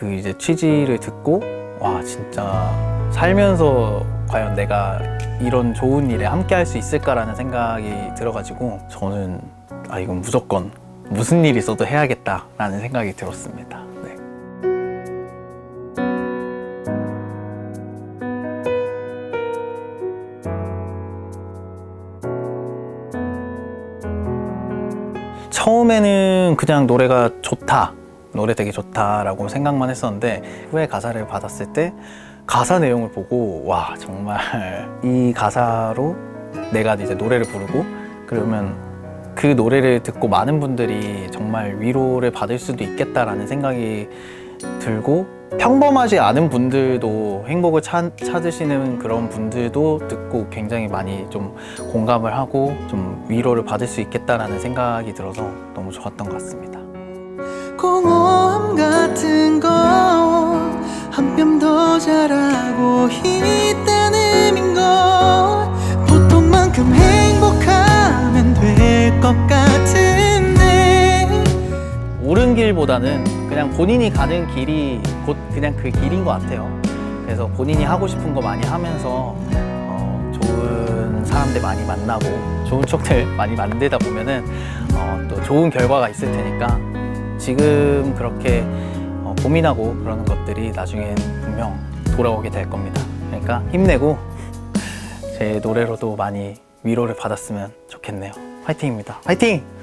그 이제 취지를 듣고 와 진짜 살면서 과연 내가 이런 좋은 일에 함께 할 수 있을까라는 생각이 들어가지고 저는 아 이건 무조건 무슨 일이 있어도 해야겠다라는 생각이 들었습니다. 네. 처음에는 그냥 노래가 좋다, 노래 되게 좋다라고 생각만 했었는데 후에 가사를 받았을 때 가사 내용을 보고 와 정말 이 가사로 내가 이제 노래를 부르고 그러면 그 노래를 듣고 많은 분들이 정말 위로를 받을 수도 있겠다라는 생각이 들고 평범하지 않은 분들도 행복을 찾, 찾으시는 그런 분들도 듣고 굉장히 많이 좀 공감을 하고 좀 위로를 받을 수 있겠다라는 생각이 들어서 너무 좋았던 것 같습니다. 공허함 같은 거. 한뼘더 잘하고 있다는 거. 보통만큼 행복하면 될 것 같은데. 옳은 길보다는 그냥 본인이 가는 길이 곧 그냥 그 길인 것 같아요. 그래서 본인이 하고 싶은 거 많이 하면서 어, 좋은 사람들 많이 만나고 좋은 척들 많이 만들다 보면은 어, 또 좋은 결과가 있을 테니까 지금 그렇게 어, 고민하고 그러는 것들이 나중엔 분명 돌아오게 될 겁니다. 그러니까 힘내고 제 노래로도 많이 위로를 받았으면 좋겠네요. 화이팅입니다. 화이팅!